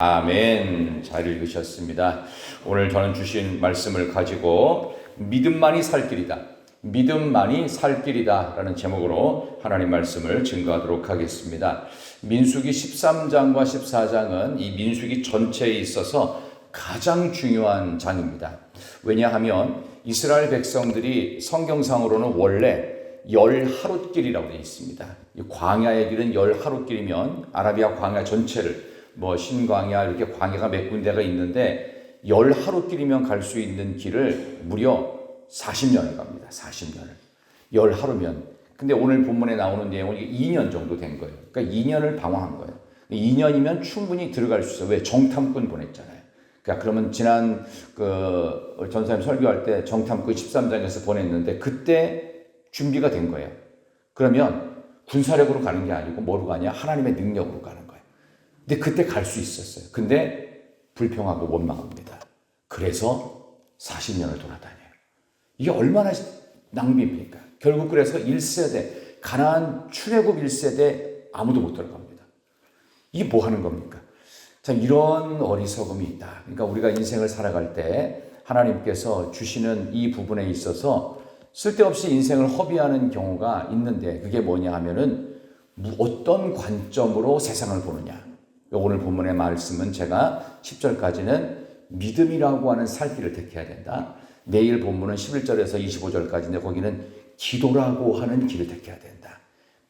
아멘. 잘 읽으셨습니다. 오늘 저는 주신 말씀을 가지고 믿음만이 살 길이다. 믿음만이 살 길이다. 라는 제목으로 하나님 말씀을 증거하도록 하겠습니다. 민수기 13장과 14장은 이 민수기 전체에 있어서 가장 중요한 장입니다. 왜냐하면 이스라엘 백성들이 성경상으로는 원래 열 하루 길이라고 되어 있습니다. 이 광야의 길은 열 하루 길이면 아라비아 광야 전체를 뭐 신광야 이렇게 광야가 몇 군데가 있는데 열 하루 길이면 갈 수 있는 길을 무려 40년을 갑니다. 40년을. 열 하루면. 근데 오늘 본문에 나오는 내용은 이게 2년 정도 된 거예요. 그러니까 2년을 방황한 거예요. 2년이면 충분히 들어갈 수 있어요. 왜? 정탐꾼 보냈잖아요. 그러니까 그러면 지난 그 전사님 설교할 때 정탐꾼 13장에서 보냈는데 그때 준비가 된 거예요. 그러면 군사력으로 가는 게 아니고 뭐로 가냐? 하나님의 능력으로 가는 거예요. 근데 그때 갈 수 있었어요. 근데 불평하고 원망합니다. 그래서 40년을 돌아다녀요. 이게 얼마나 낭비입니까? 결국 그래서 1세대, 가나안 출애굽 1세대 아무도 못 들어갑니다. 이게 뭐 하는 겁니까? 자, 이런 어리석음이 있다. 그러니까 우리가 인생을 살아갈 때 하나님께서 주시는 이 부분에 있어서 쓸데없이 인생을 허비하는 경우가 있는데 그게 뭐냐 하면은 어떤 관점으로 세상을 보느냐. 오늘 본문의 말씀은 제가 10절까지는 믿음이라고 하는 살길을 택해야 된다. 내일 본문은 11절에서 25절까지인데 거기는 기도라고 하는 길을 택해야 된다.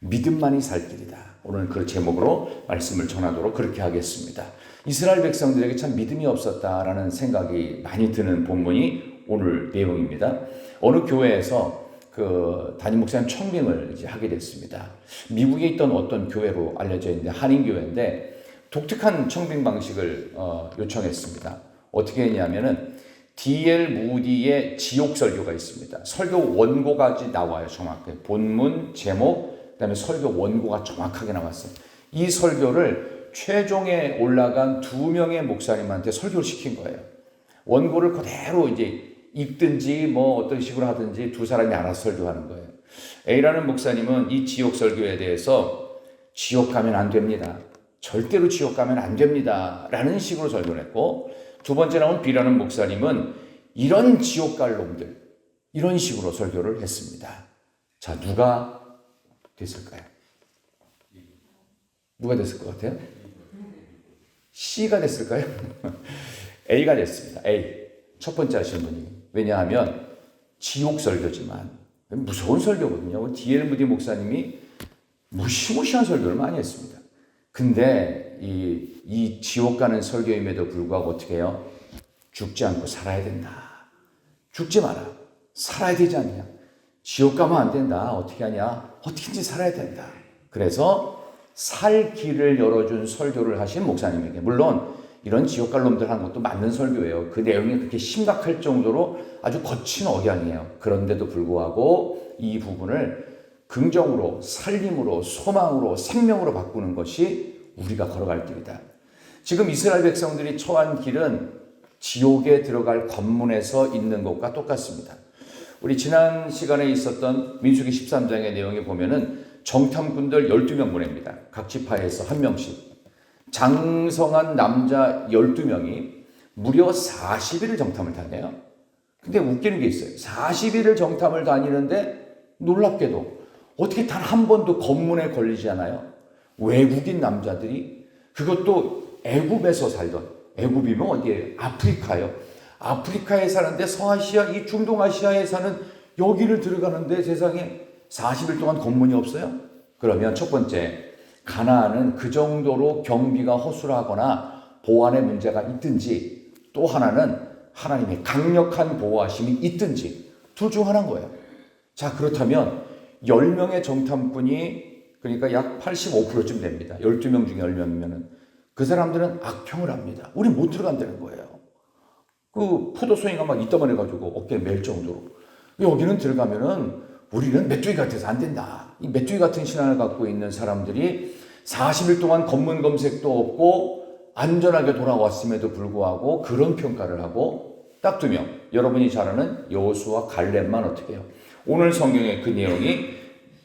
믿음만이 살 길이다. 오늘 그 제목으로 말씀을 전하도록 그렇게 하겠습니다. 이스라엘 백성들에게 참 믿음이 없었다라는 생각이 많이 드는 본문이 오늘 내용입니다. 어느 교회에서 그 담임 목사님 청빙을 이제 하게 됐습니다. 미국에 있던 어떤 교회로 알려져 있는데 한인 교회인데 독특한 청빙 방식을 어, 요청했습니다. 어떻게 했냐면은 D.L. 무디의 지옥 설교가 있습니다. 설교 원고까지 나와요, 정확하게. 본문, 제목, 그다음에 설교 원고가 정확하게 나왔어요. 이 설교를 최종에 올라간 두 명의 목사님한테 설교를 시킨 거예요. 원고를 그대로 이제 읽든지 뭐 어떤 식으로 하든지 두 사람이 알아서 설교하는 거예요. A라는 목사님은 이 지옥 설교에 대해서 지옥 가면 안 됩니다. 절대로 지옥 가면 안 됩니다. 라는 식으로 설교를 했고, 두 번째 나온 B라는 목사님은 이런 지옥 갈 놈들, 이런 식으로 설교를 했습니다. 자, 누가 됐을까요? 누가 됐을 것 같아요? C가 됐을까요? A가 됐습니다. A. 첫 번째 하신 분이. 왜냐하면 지옥 설교지만 무서운 설교거든요. D.L. 무디 목사님이 무시무시한 설교를 많이 했습니다. 근데 이, 이 지옥 가는 설교임에도 불구하고 어떻게 해요? 죽지 않고 살아야 된다. 죽지 마라. 살아야 되지 않냐? 지옥 가면 안 된다. 어떻게 하냐? 어떻게든지 살아야 된다. 그래서 살 길을 열어준 설교를 하신 목사님에게 물론 이런 지옥 갈 놈들 하는 것도 맞는 설교예요. 그 내용이 그렇게 심각할 정도로 아주 거친 억양이에요. 그런데도 불구하고 이 부분을 긍정으로, 살림으로, 소망으로, 생명으로 바꾸는 것이 우리가 걸어갈 길이다. 지금 이스라엘 백성들이 처한 길은 지옥에 들어갈 관문에서 있는 것과 똑같습니다. 우리 지난 시간에 있었던 민수기 13장의 내용에 보면은 정탐꾼들 12명 보냅니다. 각 지파에서 한 명씩. 장성한 남자 12명이 무려 40일을 정탐을 다녀요. 근데 웃기는 게 있어요. 40일을 정탐을 다니는데 놀랍게도 어떻게 단 한 번도 검문에 걸리지 않아요? 외국인 남자들이 그것도 애굽에서 살던 애굽이면 어디에 아프리카요. 아프리카에 사는데 서아시아 이 중동아시아에 사는 여기를 들어가는데 세상에 40일 동안 검문이 없어요? 그러면 첫 번째 가나안은 그 정도로 경비가 허술하거나 보안의 문제가 있든지 또 하나는 하나님의 강력한 보호하심이 있든지 둘 중 하나인 거예요. 자, 그렇다면 10명의 정탐꾼이 그러니까 약 85%쯤 됩니다. 12명 중에 10명이면은 그 사람들은 악평을 합니다. 우리 못 들어간다는 거예요. 그 포도송이가 막 이따만 해가지고 어깨에 멜 정도로. 여기는 들어가면은 우리는 메뚜기 같아서 안 된다. 이 메뚜기 같은 신앙을 갖고 있는 사람들이 40일 동안 검문 검색도 없고 안전하게 돌아왔음에도 불구하고 그런 평가를 하고 딱 두 명. 여러분이 잘 아는 여호수와 갈렙만 어떻게 해요? 오늘 성경에 그 내용이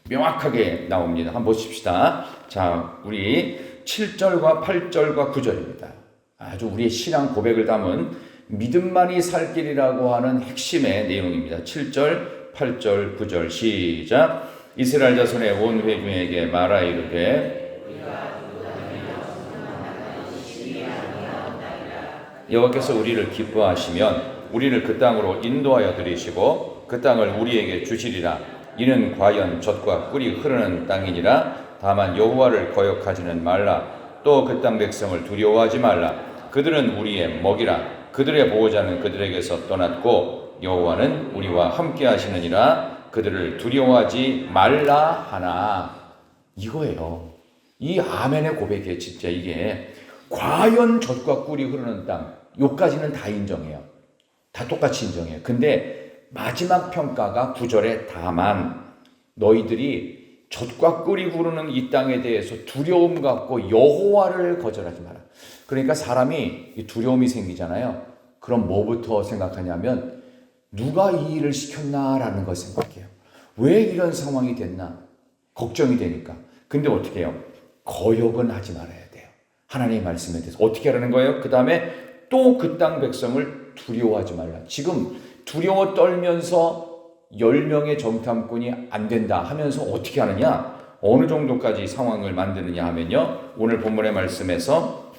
명확하게 나옵니다. 한번 보십시다. 자, 우리 7절과 8절과 9절입니다. 아주 우리의 신앙 고백을 담은 믿음만이 살 길이라고 하는 핵심의 내용입니다. 7절, 8절, 9절 시작. 이스라엘 자손의 온 회중에게 말하 이르되 여호와께서 우리를 기뻐하시면 우리를 그 땅으로 인도하여 들이시고 그 땅을 우리에게 주시리라. 이는 과연 젖과 꿀이 흐르는 땅이니라. 다만 여호와를 거역하지는 말라. 또 그 땅 백성을 두려워하지 말라. 그들은 우리의 먹이라. 그들의 보호자는 그들에게서 떠났고 여호와는 우리와 함께 하시느니라. 그들을 두려워하지 말라 하나. 이거예요. 이 아멘의 고백이에요. 진짜 이게 과연 젖과 꿀이 흐르는 땅. 요까지는 다 인정해요. 다 똑같이 인정해요. 근데 마지막 평가가 구절에 다만 너희들이 젖과 꿀이 흐르는 이 땅에 대해서 두려움 갖고 여호와를 거절하지 마라. 그러니까 사람이 이 두려움이 생기잖아요. 그럼 뭐부터 생각하냐면 누가 이 일을 시켰나라는 걸 생각해요. 왜 이런 상황이 됐나? 걱정이 되니까. 근데 어떻게 해요? 거역은 하지 말아야 돼요. 하나님의 말씀에 대해서 어떻게 하라는 거예요? 그 다음에 또 그 땅 백성을 두려워하지 말라. 지금 두려워 떨면서 10명의 정탐꾼이 안 된다 하면서 어떻게 하느냐? 어느 정도까지 상황을 만드느냐 하면요. 오늘 본문의 말씀에서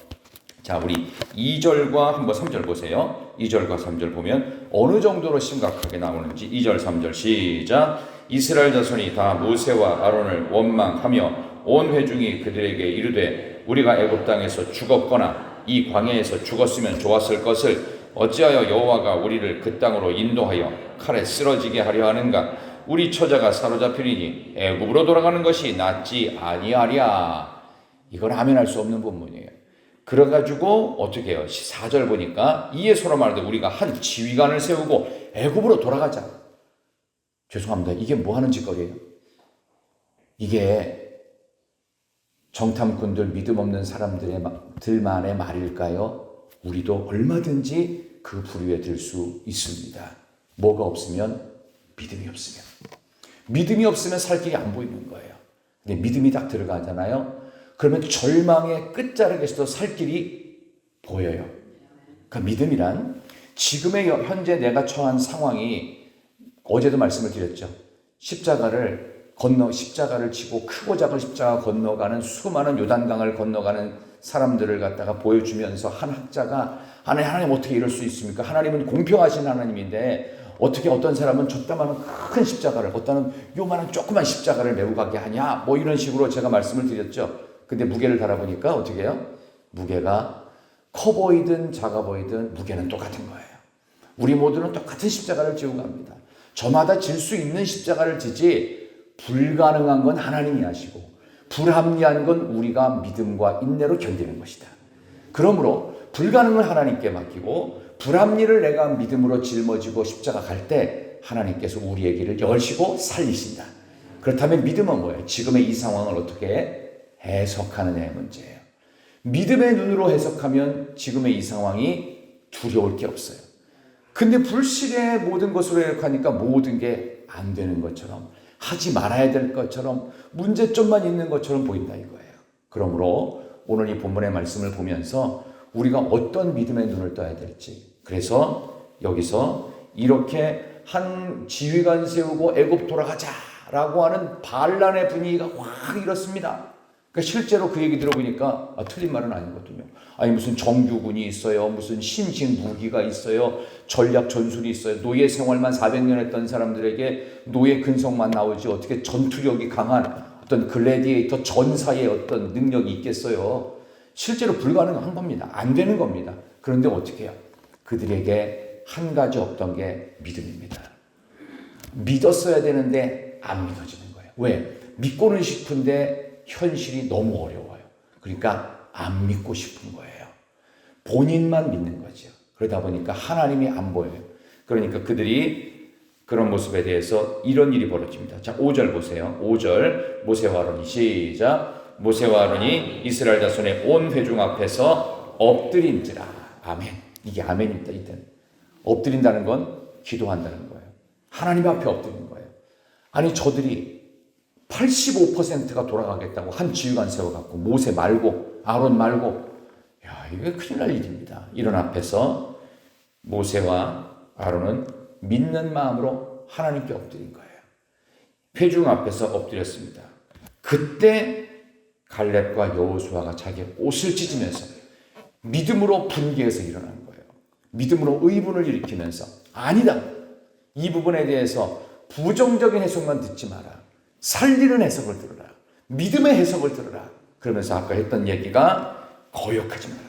자, 우리 2절과 한번 3절 보세요. 2절과 3절 보면 어느 정도로 심각하게 나오는지 2절 3절 시작. 이스라엘 자손이 다 모세와 아론을 원망하며 온 회중이 그들에게 이르되 우리가 애굽 땅에서 죽었거나 이 광야에서 죽었으면 좋았을 것을 어찌하여 여호와가 우리를 그 땅으로 인도하여 칼에 쓰러지게 하려 하는가 우리 처자가 사로잡히리니 애굽으로 돌아가는 것이 낫지 아니하랴 이건 아멘할 수 없는 본문이에요. 그래가지고 어떻게 해요? 4절 보니까 이에 서로 말하되 우리가 한 지휘관을 세우고 애굽으로 돌아가자. 죄송합니다. 이게 뭐 하는 짓거리예요? 이게 정탐꾼들 믿음 없는 사람들의 들만의 말일까요? 우리도 얼마든지 그 부류에 들 수 있습니다. 뭐가 없으면 믿음이 없으면 믿음이 없으면 살 길이 안 보이는 거예요. 근데 믿음이 딱 들어가잖아요. 그러면 절망의 끝자락에서도 살 길이 보여요. 그러니까 믿음이란 지금의 현재 내가 처한 상황이 어제도 말씀을 드렸죠. 십자가를 건너 십자가를 지고 크고 작은 십자가 건너가는 수많은 요단강을 건너가는 사람들을 갖다가 보여주면서 한 학자가 하나님, 하나님 어떻게 이럴 수 있습니까? 하나님은 공평하신 하나님인데 어떻게 어떤 사람은 저따만한 큰 십자가를 어떤 요만한 조그만 십자가를 메고 가게 하냐 뭐 이런 식으로 제가 말씀을 드렸죠. 근데 무게를 달아보니까 어떻게 해요? 무게가 커 보이든 작아 보이든 무게는 똑같은 거예요. 우리 모두는 똑같은 십자가를 지고 갑니다. 저마다 질 수 있는 십자가를 지지 불가능한 건 하나님이 하시고 불합리한 건 우리가 믿음과 인내로 견디는 것이다. 그러므로 불가능을 하나님께 맡기고 불합리를 내가 믿음으로 짊어지고 십자가 갈 때 하나님께서 우리의 길을 열시고 살리신다. 그렇다면 믿음은 뭐예요? 지금의 이 상황을 어떻게 해석하느냐의 문제예요. 믿음의 눈으로 해석하면 지금의 이 상황이 두려울 게 없어요. 근데 불신의 모든 것으로 해석하니까 모든 게 안 되는 것처럼 하지 말아야 될 것처럼 문제점만 있는 것처럼 보인다 이거예요. 그러므로 오늘 이 본문의 말씀을 보면서 우리가 어떤 믿음의 눈을 떠야 될지 그래서 여기서 이렇게 한 지휘관 세우고 애굽 돌아가자라고 하는 반란의 분위기가 확 일었습니다. 그러니까 실제로 그 얘기 들어보니까 아, 틀린 말은 아니거든요. 아니 무슨 정규군이 있어요. 무슨 신식 무기가 있어요. 전략 전술이 있어요. 노예 생활만 400년 했던 사람들에게 노예 근성만 나오지 어떻게 전투력이 강한 어떤 글래디에이터 전사의 어떤 능력이 있겠어요. 실제로 불가능한 겁니다. 안 되는 겁니다. 그런데 어떻게 해요? 그들에게 한 가지 없던 게 믿음입니다. 믿었어야 되는데 안 믿어지는 거예요. 왜? 믿고는 싶은데 현실이 너무 어려워요. 그러니까 안 믿고 싶은 거예요. 본인만 믿는 거죠. 그러다 보니까 하나님이 안 보여요. 그러니까 그들이 그런 모습에 대해서 이런 일이 벌어집니다. 자, 5절 보세요. 5절 모세와 아론이 시작. 모세와 아론이 이스라엘 자손의 온 회중 앞에서 엎드린지라. 아멘. 이게 아멘입니다. 이때는. 엎드린다는 건 기도한다는 거예요. 하나님 앞에 엎드리는 거예요. 아니 저들이 85%가 돌아가겠다고 한 지휘관 세워갖고 모세 말고 아론 말고 야, 이게 큰일 날 일입니다. 이런 앞에서 모세와 아론은 믿는 마음으로 하나님께 엎드린 거예요. 회중 앞에서 엎드렸습니다. 그때 갈렙과 여호수아가 자기 옷을 찢으면서 믿음으로 분개해서 일어난 거예요. 믿음으로 의분을 일으키면서 아니다. 이 부분에 대해서 부정적인 해석만 듣지 마라. 살리는 해석을 들어라. 믿음의 해석을 들어라. 그러면서 아까 했던 얘기가 거역하지 마라.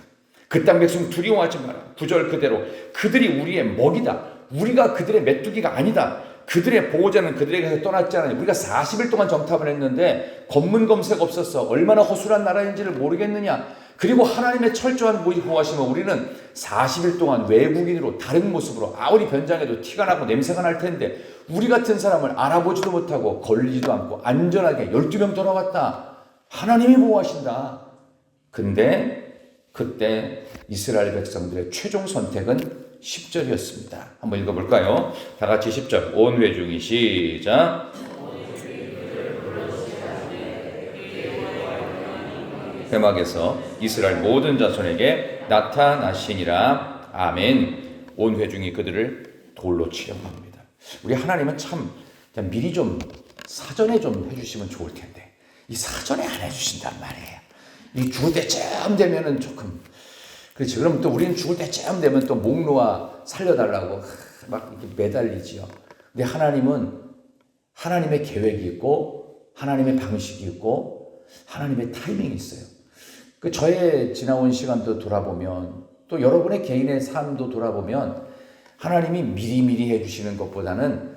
그땅 백성 두려워하지 마라. 구절 그대로 그들이 우리의 먹이다. 우리가 그들의 메뚜기가 아니다. 그들의 보호자는 그들에게서 떠났지 않아요. 우리가 40일 동안 정탐을 했는데 검문 검색 없었어. 얼마나 허술한 나라인지를 모르겠느냐. 그리고 하나님의 철저한 보호하시면 우리는 40일 동안 외국인으로 다른 모습으로 아무리 변장해도 티가 나고 냄새가 날 텐데 우리 같은 사람을 알아보지도 못하고 걸리지도 않고 안전하게 12명 돌아왔다. 하나님이 보호하신다. 근데 그때 이스라엘 백성들의 최종 선택은 10절이었습니다. 한번 읽어볼까요? 다 같이 10절. 온 회중이 시작. 회막에서 이스라엘 모든 자손에게 나타나시니라. 아멘. 온 회중이 그들을 돌로 치려고 합니다. 우리 하나님은 참 미리 좀 사전에 좀 해주시면 좋을 텐데 이 사전에 안 해주신단 말이에요. 이 때쯤 되면은 조금 그렇지. 그럼 또 우리는 죽을 때쯤 되면 또 목 놓아 살려달라고 막 이렇게 매달리지요. 근데 하나님은 하나님의 계획이 있고 하나님의 방식이 있고 하나님의 타이밍이 있어요. 그 저의 지나온 시간도 돌아보면 또 여러분의 개인의 삶도 돌아보면 하나님이 미리미리 해주시는 것보다는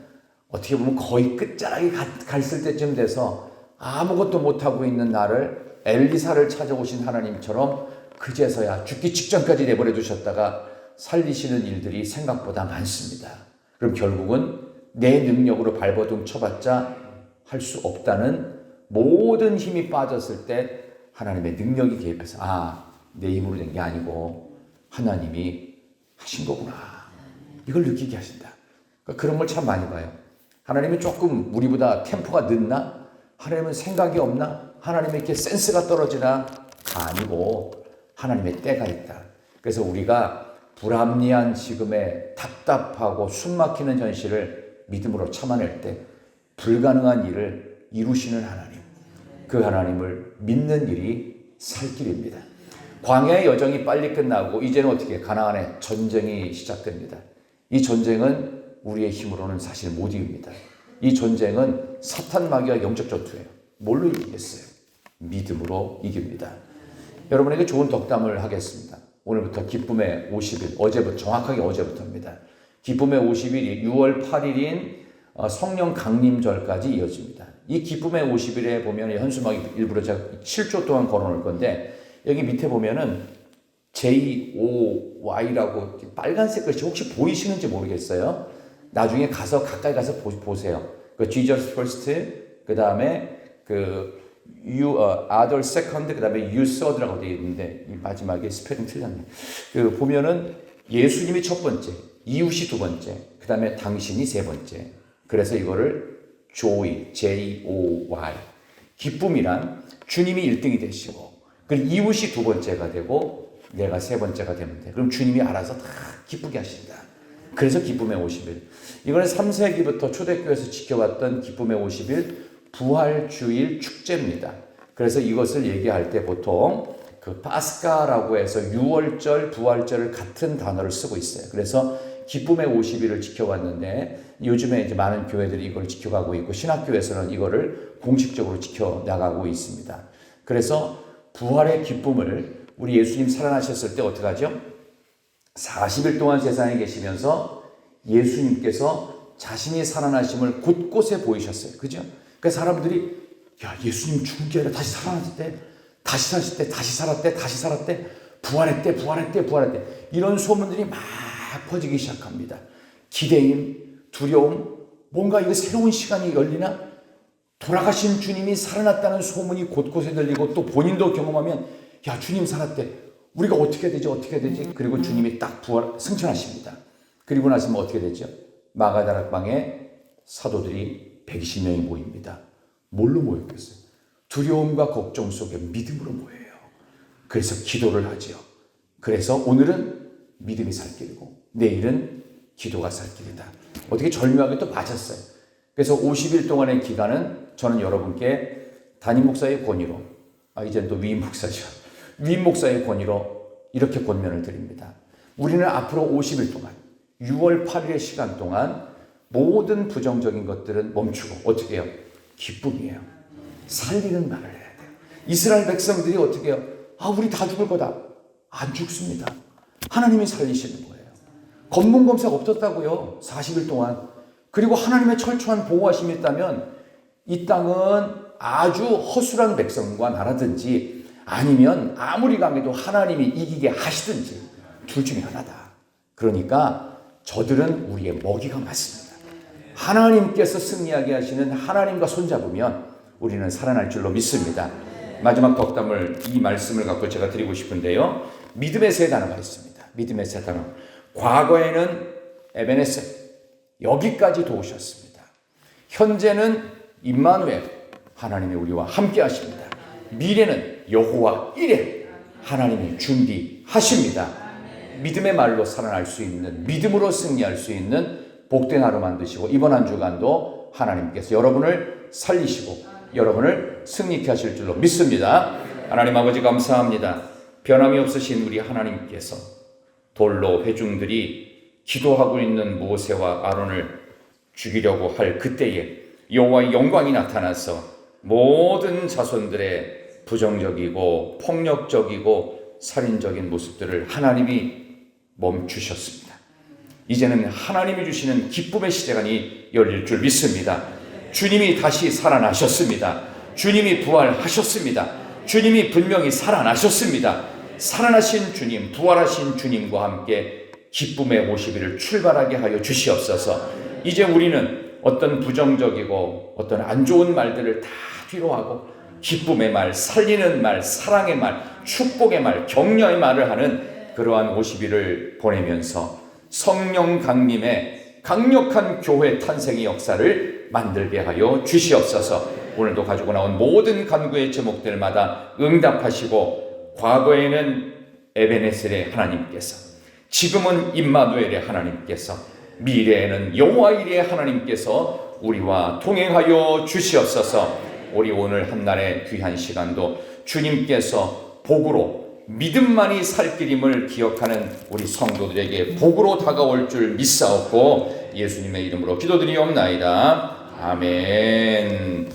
어떻게 보면 거의 끝자락에 갔을 때쯤 돼서 아무것도 못하고 있는 나를 엘리사를 찾아오신 하나님처럼 그제서야 죽기 직전까지 내버려 두셨다가 살리시는 일들이 생각보다 많습니다. 그럼 결국은 내 능력으로 발버둥 쳐봤자 할 수 없다는 모든 힘이 빠졌을 때 하나님의 능력이 개입해서 아, 내 힘으로 된 게 아니고 하나님이 하신 거구나. 이걸 느끼게 하신다. 그러니까 그런 걸 참 많이 봐요. 하나님이 조금 우리보다 템포가 늦나? 하나님은 생각이 없나? 하나님의 이렇게 센스가 떨어지나? 아니고 하나님의 때가 있다. 그래서 우리가 불합리한 지금의 답답하고 숨막히는 현실을 믿음으로 참아낼 때 불가능한 일을 이루시는 하나님. 그 하나님을 믿는 일이 살 길입니다. 광야의 여정이 빨리 끝나고 이제는 어떻게 가나안의 전쟁이 시작됩니다. 이 전쟁은 우리의 힘으로는 사실 못 이깁니다. 이 전쟁은 사탄 마귀와 영적 전투예요. 뭘로 이기겠어요? 믿음으로 이깁니다. 여러분에게 좋은 덕담을 하겠습니다. 오늘부터 기쁨의 50일, 어제부터, 정확하게 어제부터입니다. 기쁨의 50일이 6월 8일인 어, 성령 강림절까지 이어집니다. 이 기쁨의 50일에 보면 현수막이 일부러 제가 7조 동안 걸어 놓을 건데 여기 밑에 보면은 JOY라고 빨간색 글씨 혹시 보이시는지 모르겠어요. 나중에 가서 가까이 가서 보, 세요 그 Jesus first, 그 다음에 그 you uh, other second 그다음에 you third라고 되어 있는데 이 마지막에 스펠링 틀렸네. 그 보면은 예수님이 첫 번째, 이웃이 두 번째, 그다음에 당신이 세 번째. 그래서 이거를 joy, J O Y 기쁨이란 주님이 1등이 되시고 그리고 이웃이 두 번째가 되고 내가 세 번째가 되면 돼. 그럼 주님이 알아서 다 기쁘게 하신다. 그래서 기쁨의 50일. 이거는 3세기부터 초대교회에서 지켜왔던 기쁨의 50일 부활 주일 축제입니다. 그래서 이것을 얘기할 때 보통 그 파스카라고 해서 6월절, 부활절을 같은 단어를 쓰고 있어요. 그래서 기쁨의 50일을 지켜왔는데 요즘에 이제 많은 교회들이 이걸 지켜가고 있고 신학교에서는 이거를 공식적으로 지켜 나가고 있습니다. 그래서 부활의 기쁨을 우리 예수님 살아나셨을 때 어떻게 하죠? 40일 동안 세상에 계시면서 예수님께서 자신이 살아나심을 곳곳에 보이셨어요. 그죠? 그 사람들이 야 예수님 죽은 게 아니라 다시 살아났을 때 다시 사실 때 다시 살았대 다시 살았대 부활했대 부활했대 부활했대 이런 소문들이 막 퍼지기 시작합니다. 기대임 두려움 뭔가 이거 새로운 시간이 열리나 돌아가신 주님이 살아났다는 소문이 곳곳에 들리고 또 본인도 경험하면 야 주님 살았대 우리가 어떻게 되지 어떻게 되지 그리고 주님이 딱 부활 승천하십니다. 그리고 나서면 어떻게 되죠? 마가다락방에 사도들이 120명이 모입니다. 뭘로 모였겠어요? 두려움과 걱정 속에 믿음으로 모여요. 그래서 기도를 하지요. 그래서 오늘은 믿음이 살 길이고 내일은 기도가 살 길이다. 어떻게 절묘하게 또 맞았어요. 그래서 50일 동안의 기간은 저는 여러분께 담임 목사의 권위로 아 이제 또 위임 목사죠. 위임 목사의 권위로 이렇게 권면을 드립니다. 우리는 앞으로 50일 동안 6월 8일의 시간 동안 모든 부정적인 것들은 멈추고 어떻게 해요? 기쁨이에요. 살리는 말을 해야 돼요. 이스라엘 백성들이 어떻게 해요? 아, 우리 다 죽을 거다. 안 죽습니다. 하나님이 살리시는 거예요. 검문 검사가 없었다고요. 40일 동안. 그리고 하나님의 철저한 보호하심이 있다면 이 땅은 아주 허술한 백성과 나라든지 아니면 아무리 강해도 하나님이 이기게 하시든지 둘 중에 하나다. 그러니까 저들은 우리의 먹이가 맞습니다. 하나님께서 승리하게 하시는 하나님과 손잡으면 우리는 살아날 줄로 믿습니다. 마지막 덕담을 이 말씀을 갖고 제가 드리고 싶은데요. 믿음의 세 단어가 있습니다. 믿음의 세 단어. 과거에는 에베네스 여기까지 도우셨습니다. 현재는 임마누엘 하나님이 우리와 함께 하십니다. 미래는 여호와 이레 하나님이 준비하십니다. 믿음의 말로 살아날 수 있는 믿음으로 승리할 수 있는 복된 하루 만드시고 이번 한 주간도 하나님께서 여러분을 살리시고 여러분을 승리케 하실 줄로 믿습니다. 하나님 아버지 감사합니다. 변함이 없으신 우리 하나님께서 돌로 회중들이 기도하고 있는 모세와 아론을 죽이려고 할 그때에 여호와의 영광이 나타나서 모든 자손들의 부정적이고 폭력적이고 살인적인 모습들을 하나님이 멈추셨습니다. 이제는 하나님이 주시는 기쁨의 시대간이 열릴 줄 믿습니다. 주님이 다시 살아나셨습니다. 주님이 부활하셨습니다. 주님이 분명히 살아나셨습니다. 살아나신 주님, 부활하신 주님과 함께 기쁨의 50일을 출발하게 하여 주시옵소서. 이제 우리는 어떤 부정적이고 어떤 안 좋은 말들을 다 뒤로 하고 기쁨의 말, 살리는 말, 사랑의 말, 축복의 말, 격려의 말을 하는 그러한 50일을 보내면서 성령 강림의 강력한 교회 탄생의 역사를 만들게 하여 주시옵소서. 오늘도 가지고 나온 모든 간구의 제목들마다 응답하시고 과거에는 에베네셀의 하나님께서 지금은 임마누엘의 하나님께서 미래에는 여호와일의 하나님께서 우리와 동행하여 주시옵소서. 우리 오늘 한날의 귀한 시간도 주님께서 복으로 믿음만이 살 길임을 기억하는 우리 성도들에게 복으로 다가올 줄 믿사옵고 예수님의 이름으로 기도드리옵나이다. 아멘.